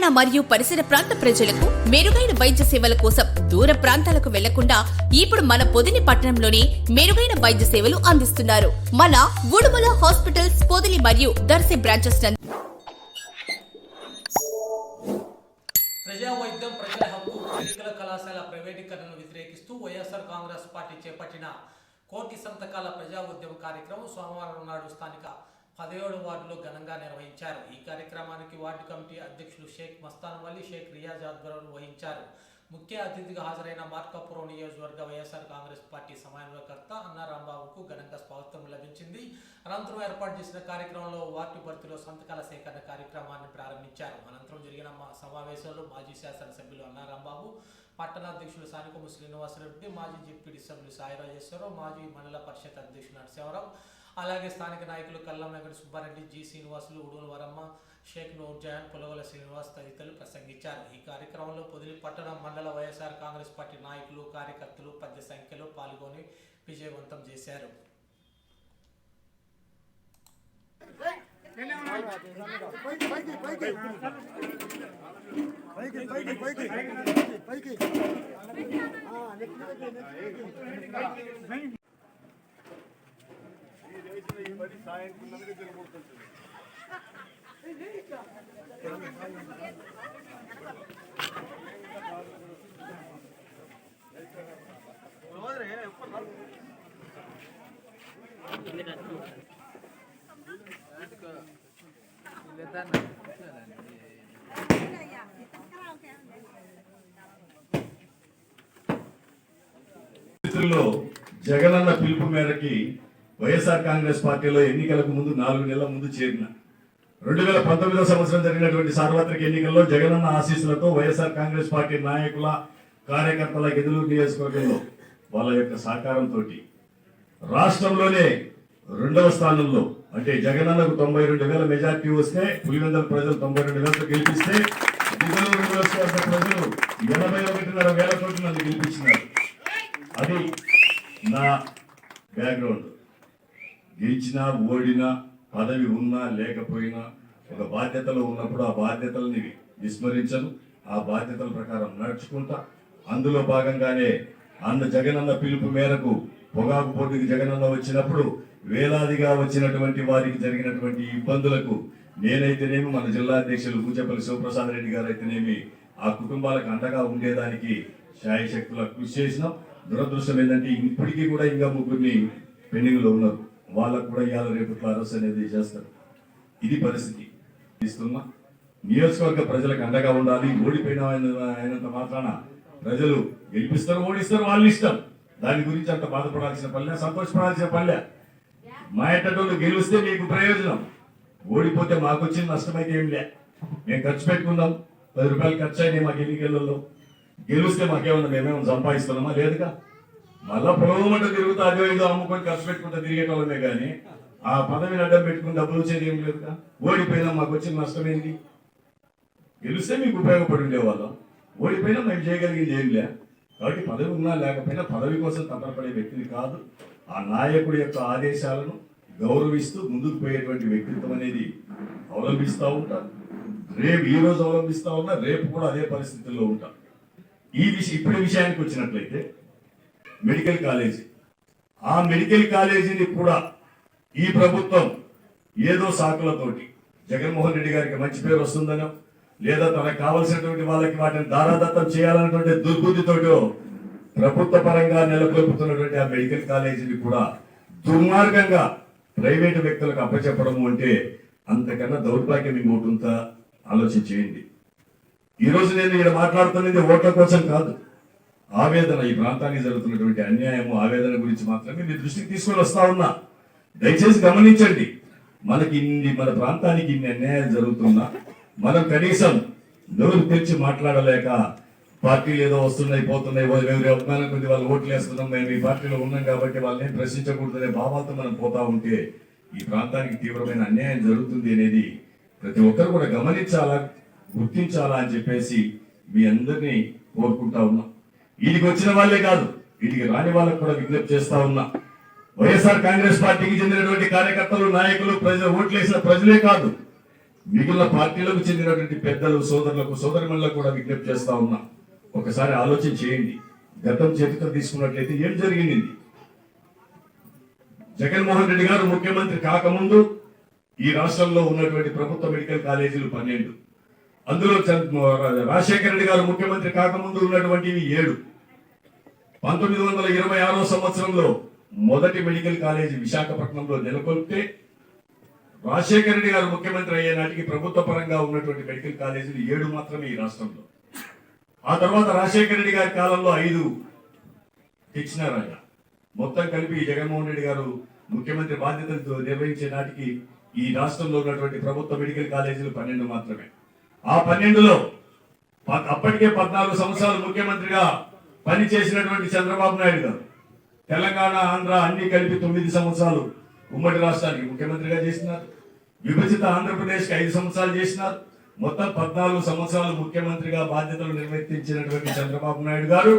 తెలంగాణ మరియు పరిసర ప్రాంత ప్రజలకు మెరుగైన వైద్య సేవల కోసం దూర ప్రాంతాలకు వెళ్ళకుండా ఇప్పుడు మన పొదిని పట్టణంలోనే మెరుగైన వైద్య సేవలు అందిస్తున్నారు. మన ఉడుమల హాస్పిటల్స్ పొదిలి మరియు దర్శి బ్రాంచెస్ ప్రజా వైద్యం ప్రజల హక్కు మెడికల్ కళాశాల ప్రైవేటీకరణను వ్యతిరేకిస్తూ వైఎస్ఆర్ కాంగ్రెస్ పార్టీ చేపట్టిన కోటి సంతకాల ప్రజా ఉద్యమ కార్యక్రమం సోమవారం నాడు స్థానిక పదిహేడు వార్డులో ఘనంగా నిర్వహించారు. ఈ కార్యక్రమానికి వార్డు కమిటీ అధ్యక్షులు షేక్ మస్తాన్ వల్లి షేక్ రియాజ్ ఆధ్వర్యంలో వహించారు. ముఖ్య అతిథిగా హాజరైన మార్కాపురం నియోజకవర్గ వైఎస్ఆర్ కాంగ్రెస్ పార్టీ సమన్వయకర్త అన్నా రాంబాబుకు ఘనంగా స్వాగతం లభించింది. అనంతరం ఏర్పాటు చేసిన కార్యక్రమంలో వార్డు పరిధిలో సంతకాల సేకరణ కార్యక్రమాన్ని ప్రారంభించారు. అనంతరం జరిగిన మా సమావేశంలో మాజీ శాసనసభ్యులు అన్నా రాంబాబు పట్టణ అధ్యక్షులు సానికొమ్మ శ్రీనివాసరెడ్డి మాజీ డిప్యూటీ సభ్యులు సాయి రాజేశ్వరరావు మాజీ మండల పరిషత్ అధ్యక్షులు నరసింహరావు అలాగే స్థానిక నాయకులు కల్లం వెంకట సుబ్బారెడ్డి జి శ్రీనివాసులు ఉడుల వరమ్మ షేక్ నూర్జహాన్ పులవల శ్రీనివాస్ తదితరులు ప్రసంగించారు. ఈ కార్యక్రమంలో పొదిలి పట్టణ మండల వైఎస్ఆర్ కాంగ్రెస్ పార్టీ నాయకులు కార్యకర్తలు పెద్ద సంఖ్యలో పాల్గొని విజయవంతం చేశారు. పైకి పైకి పైకి పైకి నెక్కి, నెక్కి, నెక్కి. పరిస్థితుల్లో జగనన్న పిలుపు మేరకి వైఎస్ఆర్ కాంగ్రెస్ పార్టీలో ఎన్నికలకు ముందు నాలుగు నెలల ముందు చేరిన. రెండు వేల పంతొమ్మిదవ సంవత్సరం జరిగినటువంటి సార్వత్రిక ఎన్నికల్లో జగనన్న ఆశీస్సులతో వైఎస్ఆర్ కాంగ్రెస్ పార్టీ నాయకుల కార్యకర్తల గెదులు నియోజకవర్గంలో వాళ్ళ యొక్క సహకారంతో రాష్ట్రంలోనే రెండవ స్థానంలో అంటే జగనన్నకు తొంభై రెండు వేల మెజార్టీ వస్తే పులివెందల ప్రజలు తొంభై రెండు వేలతో గెలిపిస్తే ప్రజలు ఎనభై ఒకటిన్నర వేల కోట్లు నన్ను గెలిపించినారు. అది నా బ్యాక్గ్రౌండ్. గెలిచినా ఓడినా పదవి ఉన్నా లేకపోయినా ఒక బాధ్యతలో ఉన్నప్పుడు ఆ బాధ్యతల్ని విస్మరించను. ఆ బాధ్యతల ప్రకారం నడుచుకుంటా. అందులో భాగంగానే అన్న జగనన్న పిలుపు మేరకు పొగాకు పోటీకి జగనన్న వచ్చినప్పుడు వేలాదిగా వచ్చినటువంటి వారికి జరిగినటువంటి ఇబ్బందులకు నేనైతేనేమి మన జిల్లా అధ్యక్షులు పూజపల్లి శివప్రసాద్ రెడ్డి గారు అయితేనేమి ఆ కుటుంబాలకు అండగా ఉండేదానికి శాయశక్తుల కృషి చేసినాం. దురదృష్టం ఏంటంటే ఇప్పటికీ కూడా ఇంకా ముగ్గురిని పెండింగ్లో ఉన్నారు. వాళ్ళకు కూడా ఇవాళ రేపట్లో అరెస్ట్ అనేది చేస్తారు. ఇది పరిస్థితి. ఇస్తున్నా నియోజకవర్గ ప్రజలకు అండగా ఉండాలి ఓడిపోయిన అయినంత మాత్రాన ప్రజలు గెలిపిస్తారు ఓడిస్తారు వాళ్ళు ఇష్టం. దాని గురించి అంత బాధపడాల్సిన పల్లె సంతోషపడాల్సిన పల్లె. మా ఎట్టోళ్ళు గెలిస్తే మీకు ప్రయోజనం. ఓడిపోతే మాకు వచ్చిన నష్టమైతే ఏం లే. మేము ఖర్చు పెట్టుకుందాం. పది రూపాయలు ఖర్చు అయినాయి మాకు ఎన్నికలలో. గెలిస్తే మాకేమన్నా మేమేమన్నా సంపాదిస్తున్నామా? లేదుగా. మళ్ళా పొలవమంట తిరుగుతూ అదే ఇదో అమ్ముకొని ఖర్చు పెట్టుకుంటూ తిరిగేటోళ్ళమే కానీ ఆ పదవిని అడ్డం పెట్టుకుని డబ్బులు వచ్చేది ఏం లేదుగా ఓడిపోయినా మాకు వచ్చిన నష్టం ఏంటి? గెలిస్తే మీకు ఉపయోగపడి ఉండేవాళ్ళం. ఓడిపోయినా మేము చేయగలిగింది ఏం లే. కాబట్టి పదవి ఉన్నా లేకపోయినా పదవి కోసం తపనపడే వ్యక్తిని కాదు ఆ నాయకుడి యొక్క ఆదేశాలను గౌరవిస్తూ ముందుకు పోయేటువంటి వ్యక్తిత్వం అనేది అవలంబిస్తూ ఉంటాం. రేపు ఈ రోజు అవలంబిస్తూ ఉన్నా రేపు కూడా అదే పరిస్థితుల్లో ఉంటాం. ఈ విషయం ఇప్పటి విషయానికి వచ్చినట్లయితే మెడికల్ కాలేజీ. ఆ మెడికల్ కాలేజీని కూడా ఈ ప్రభుత్వం ఏదో సాకులతోటి జగన్మోహన్ రెడ్డి గారికి మంచి పేరు వస్తుందనో లేదా తనకు కావలసినటువంటి వాళ్ళకి వాటిని దారాదత్తం చేయాలన్నటువంటి దుర్బుద్ధితోటో ప్రభుత్వ పరంగా నెలకొల్పుతున్నటువంటి ఆ మెడికల్ కాలేజీని కూడా దుర్మార్గంగా ప్రైవేటు వ్యక్తులకు అప్పచెప్పడము అంటే అంతకన్నా దౌర్భాగ్యం ఇంకోటి ఉందా? ఆలోచించేయండి ఈరోజు నేను ఇక్కడ మాట్లాడుతున్నది ఓట్ల కోసం కాదు. ఆవేదన ఈ ప్రాంతానికి జరుగుతున్నటువంటి అన్యాయము ఆవేదన గురించి మాత్రమే మీ దృష్టికి తీసుకొని వస్తా ఉన్నా. దయచేసి గమనించండి. మనకి ఇన్ని మన ప్రాంతానికి ఇన్ని అన్యాయాలు జరుగుతున్నా మనం కనీసం నోరు తెచ్చి మాట్లాడలేక పార్టీలు ఏదో వస్తున్నాయి పోతున్నాయి వాళ్ళు అభిమానం కొద్ది వాళ్ళు ఓట్లు వేస్తున్నాం మేము ఈ పార్టీలో ఉన్నాం కాబట్టి వాళ్ళని ఏం ప్రశ్నించకూడదనే భావాలతో మనం పోతా ఉంటే ఈ ప్రాంతానికి తీవ్రమైన అన్యాయం జరుగుతుంది అనేది ప్రతి ఒక్కరు కూడా గమనించాలా గుర్తించాలా అని చెప్పేసి మీ అందరినీ కోరుకుంటా ఉన్నాం. వీటికి వచ్చిన వాళ్ళే కాదు వీటికి రాని వాళ్ళకు కూడా విజ్ఞప్తి చేస్తా ఉన్నా. వైఎస్ఆర్ కాంగ్రెస్ పార్టీకి చెందినటువంటి కార్యకర్తలు నాయకులు ప్రజలు ఓట్లేసిన ప్రజలే కాదు మిగిలిన పార్టీలకు చెందినటువంటి పెద్దలు సోదరులకు సోదరులకు కూడా విజ్ఞప్తి చేస్తా ఉన్నా. ఒకసారి ఆలోచన చేయండి. గతం చరిత్ర తీసుకున్నట్లయితే ఏం జరిగింది? జగన్మోహన్ రెడ్డి గారు ముఖ్యమంత్రి కాకముందు ఈ రాష్ట్రంలో ఉన్నటువంటి ప్రభుత్వ మెడికల్ కాలేజీలు పన్నెండు. అందులో రాజశేఖర రెడ్డి గారు ముఖ్యమంత్రి కాకముందు ఉన్నటువంటివి ఏడు. పంతొమ్మిది వందల ఇరవై ఆరో సంవత్సరంలో మొదటి మెడికల్ కాలేజీ విశాఖపట్నంలో నెలకొల్పితే రాజశేఖర రెడ్డి గారు ముఖ్యమంత్రి అయ్యే నాటికి ప్రభుత్వ పరంగా ఉన్నటువంటి మెడికల్ కాలేజీలు ఏడు మాత్రమే ఈ రాష్ట్రంలో. ఆ తర్వాత రాజశేఖర రెడ్డి గారి కాలంలో ఐదు తెచ్చినారు మొత్తం కలిపి జగన్మోహన్ రెడ్డి గారు ముఖ్యమంత్రి బాధ్యతలతో నిర్వహించే నాటికి ఈ రాష్ట్రంలో ఉన్నటువంటి ప్రభుత్వ మెడికల్ కాలేజీలు పన్నెండు మాత్రమే. ఆ పన్నెండులో అప్పటికే పద్నాలుగు సంవత్సరాలు ముఖ్యమంత్రిగా పని చేసినటువంటి చంద్రబాబు నాయుడు గారు. తెలంగాణ ఆంధ్ర అన్ని కలిపి తొమ్మిది సంవత్సరాలు ఉమ్మడి రాష్ట్రానికి ముఖ్యమంత్రిగా చేసినారు. విభజిత ఆంధ్రప్రదేశ్కి ఐదు సంవత్సరాలు చేసినారు. మొత్తం పద్నాలుగు సంవత్సరాలు ముఖ్యమంత్రిగా బాధ్యతలు నిర్వర్తించినటువంటి చంద్రబాబు నాయుడు గారు.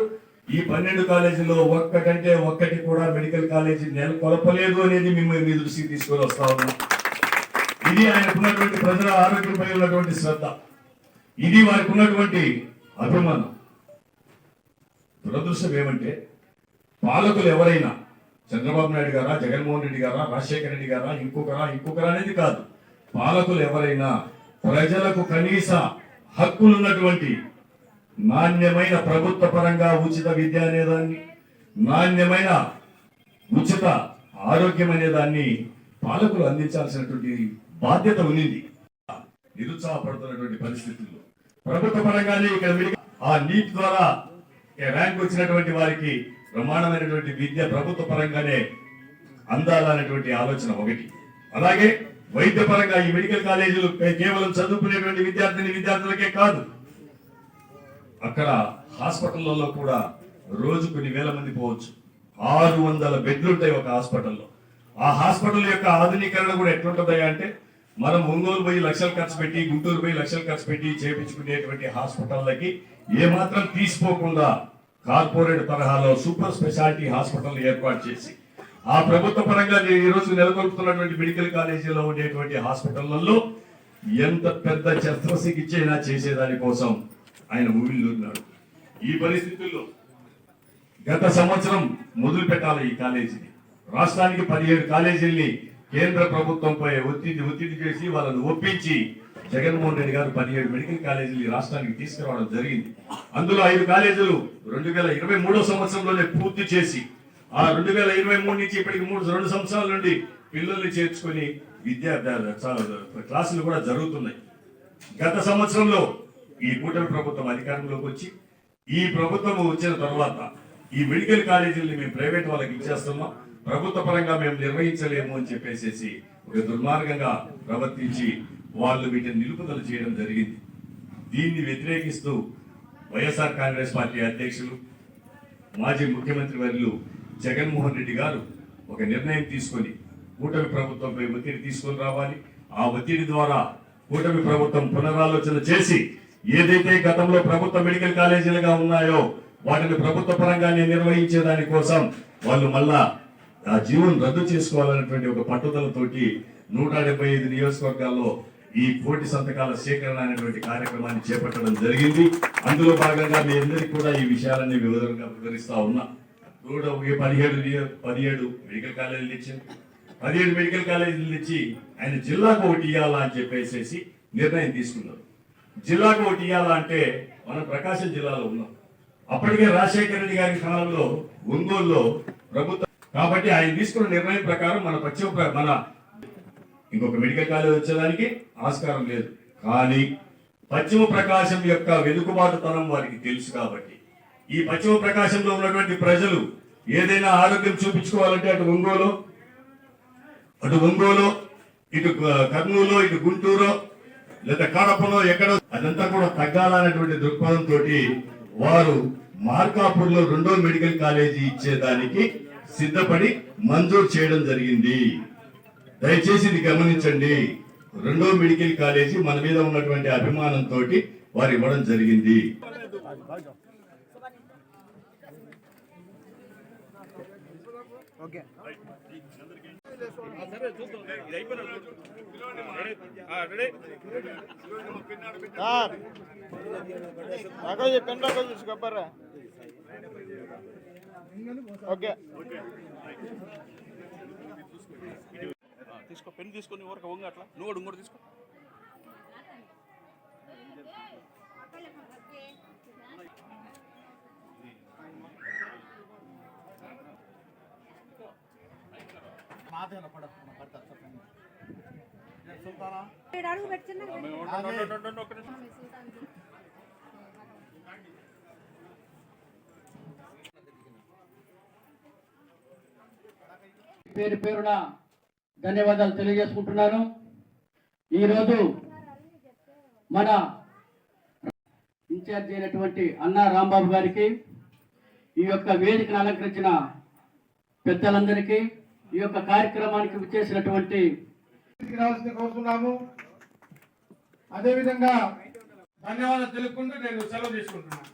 ఈ పన్నెండు కాలేజీలో ఒక్క కంటే ఒక్కటి కూడా మెడికల్ కాలేజీ నెలకొల్పలేదు అనేది మిమ్మల్ని మీ దృష్టికి తీసుకొని వస్తా ఉన్నాం. ఇది ఆయనకున్నటువంటి ప్రజల ఆరోగ్యంపై ఉన్నటువంటి శ్రద్ధ. ఇది వారికి ఉన్నటువంటి అభిమానం. దురదృష్టం ఏమంటే పాలకులు ఎవరైనా చంద్రబాబు నాయుడు గారా జగన్మోహన్ రెడ్డి గారా రాజశేఖర రెడ్డి గారా ఇంకొకరా ఇంకొకరా అనేది కాదు. పాలకులు ఎవరైనా ప్రజలకు కనీస హక్కులున్నటువంటి నాణ్యమైన ప్రభుత్వ పరంగా ఉచిత విద్య అనేదాన్ని నాణ్యమైన ఉచిత ఆరోగ్యం అనే దాన్ని పాలకులు అందించాల్సినటువంటి బాధ్యత ఉన్నింది. నిరుత్సాహపడుతున్నటువంటి పరిస్థితుల్లో. ప్రభుత్వ పరంగానే ఇక్కడ ఆ నీటి ద్వారా ర్యాంక్ వచ్చినటువంటి వారికి బ్రహ్మాండమైనటువంటి విద్య ప్రభుత్వ పరంగానే అందాలనేటువంటి ఆలోచన ఒకటి. అలాగే వైద్య పరంగా ఈ మెడికల్ కాలేజీలు కేవలం చదువుకునేటువంటి విద్యార్థిని విద్యార్థులకే కాదు. అక్కడ హాస్పిటల్లో కూడా రోజు కొన్ని వేల మంది పోవచ్చు. ఆరు వందల బెడ్లు ఉంటాయి ఒక హాస్పిటల్లో. ఆ హాస్పిటల్ యొక్క ఆధునీకరణ కూడా ఎట్లుంటుందా అంటే మనం ఒంగోలు పోయి లక్షలు ఖర్చు పెట్టి గుంటూరు పోయి లక్షలు ఖర్చు పెట్టి చేపించుకునేటువంటి హాస్పిటల్లకి ఏమాత్రం తీసిపోకుండా కార్పొరేట్ తరహాలో సూపర్ స్పెషాలిటీ హాస్పిటల్ ఏర్పాటు చేసి ఆ ప్రభుత్వ పరంగా ఈ రోజు నెలకొల్పుతున్నటువంటి మెడికల్ కాలేజీలో ఉండేటువంటి హాస్పిటళ్ళలో ఎంత పెద్ద శస్త్రచికిత్స అయినా చేసేదాని కోసం ఆయన ఊళ్ళో ఈ పరిస్థితుల్లో గత సంవత్సరం మొదలు పెట్టాలి ఈ కాలేజీని. రాష్ట్రానికి పదిహేడు కాలేజీల్ని కేంద్ర ప్రభుత్వంపై ఒత్తిడి ఒత్తిడి చేసి వాళ్ళని ఒప్పించి జగన్మోహన్ రెడ్డి గారు పదిహేడు మెడికల్ కాలేజీలు ఈ రాష్ట్రానికి తీసుకురావడం జరిగింది. అందులో ఐదు కాలేజీలు రెండు వేల ఇరవై మూడో సంవత్సరంలోనే పూర్తి చేసి ఆ రెండు వేల ఇరవై మూడు నుంచి ఇప్పటికి మూడు రెండు సంవత్సరాల నుండి పిల్లల్ని చేర్చుకొని విద్యార్థి క్లాసులు కూడా జరుగుతున్నాయి. గత సంవత్సరంలో ఈ కూటమి ప్రభుత్వం అధికారంలోకి వచ్చి ఈ ప్రభుత్వం వచ్చిన తర్వాత ఈ మెడికల్ కాలేజీలని మేము ప్రైవేట్ వాళ్ళకి ఇచ్చేస్తున్నాం. ప్రభుత్వ పరంగా మేము నిర్వహించలేము అని చెప్పేసి ఒక దుర్మార్గంగా ప్రవర్తించి వాళ్ళు వీటిని నిలుపుదల చేయడం జరిగింది. దీన్ని వ్యతిరేకిస్తూ వైఎస్ఆర్ కాంగ్రెస్ పార్టీ అధ్యక్షులు మాజీ ముఖ్యమంత్రి వర్యులు జగన్మోహన్ రెడ్డి గారు ఒక నిర్ణయం తీసుకొని కూటమి ప్రభుత్వంపై ఒత్తిడి తీసుకొని రావాలి. ఆ ఒత్తిడి ద్వారా కూటమి ప్రభుత్వం పునరాలోచన చేసి ఏదైతే గతంలో ప్రభుత్వ మెడికల్ కాలేజీలుగా ఉన్నాయో వాటిని ప్రభుత్వ పరంగానే నిర్వహించే దాని కోసం వాళ్ళు మళ్ళా ఆ జీవనం రద్దు చేసుకోవాలనేటువంటి ఒక పట్టుదలతోటి నూట డెబ్బై ఐదు నియోజకవర్గాల్లో ఈ కోటి సంతకాల సేకరణ అనేటువంటి కార్యక్రమాన్ని చేపట్టడం జరిగింది. అందులో భాగంగా మీ అందరికీ కూడా ఈ విషయాలన్నీ వివరంగా వివరిస్తా ఉన్నా. కూడా ఒక పదిహేడు పదిహేడు మెడికల్ కాలేజీలు ఇచ్చింది పదిహేడు మెడికల్ కాలేజీలు ఇచ్చి ఆయన జిల్లాకు ఒకటి ఇవ్వాలా అని చెప్పేసి నిర్ణయం తీసుకున్నారు. జిల్లాకు ఒకటి ఇవ్వాలా అంటే మనం ప్రకాశం జిల్లాలో ఉన్నాం. అప్పటికే రాజశేఖర రెడ్డి గారి కాలంలో ఒంగోలులో ప్రభుత్వం కాబట్టి ఆయన తీసుకున్న నిర్ణయం ప్రకారం మన పశ్చిమ మన ఇంకొక మెడికల్ కాలేజ్ వచ్చేదానికి ఆస్కారం లేదు. కానీ పశ్చిమ ప్రకాశం యొక్క వెనుకబాటుతనం వారికి తెలుసు కాబట్టి. ఈ పశ్చిమ ప్రకాశంలో ఉన్నటువంటి ప్రజలు ఏదైనా ఆరోగ్యం చూపించుకోవాలంటే అటు ఒంగోలు అటు ఒంగోలు ఇటు కర్నూలు ఇటు గుంటూరు లేదా కడపలో ఎక్కడో అదంతా కూడా తగ్గాలనేటువంటి దృక్పథంతో వారు మార్కాపూర్లో రెండో మెడికల్ కాలేజీ ఇచ్చేదానికి సిద్ధపడి మంజూరు చేయడం జరిగింది. దయచేసి ఇది గమనించండి. రెండో మెడికల్ కాలేజీ మన మీద ఉన్నటువంటి అభిమానంతో వారు ఇవ్వడం జరిగింది. ఓకే. తీసుకో పెన్ తీసుకొని ఊరక వంగ అట్లా. నువ్వు కూడా ఇంకోటి తీసుకో. అడుగు ఒక్క నిమిషం. పేరు పేరున? ధన్యవాదాలు తెలియజేసుకుంటున్నాను. ఈరోజు మన ఇన్ఛార్జ్ అయినటువంటి అన్నా రాంబాబు గారికి ఈ యొక్క వేదికను అలంకరించిన పెద్దలందరికీ ఈ యొక్క కార్యక్రమానికి విచ్చేసినటువంటి కోరుతున్నాము. అదేవిధంగా ధన్యవాదాలు తెలుపుకుంటూ నేను సెలవు తీసుకుంటున్నాను.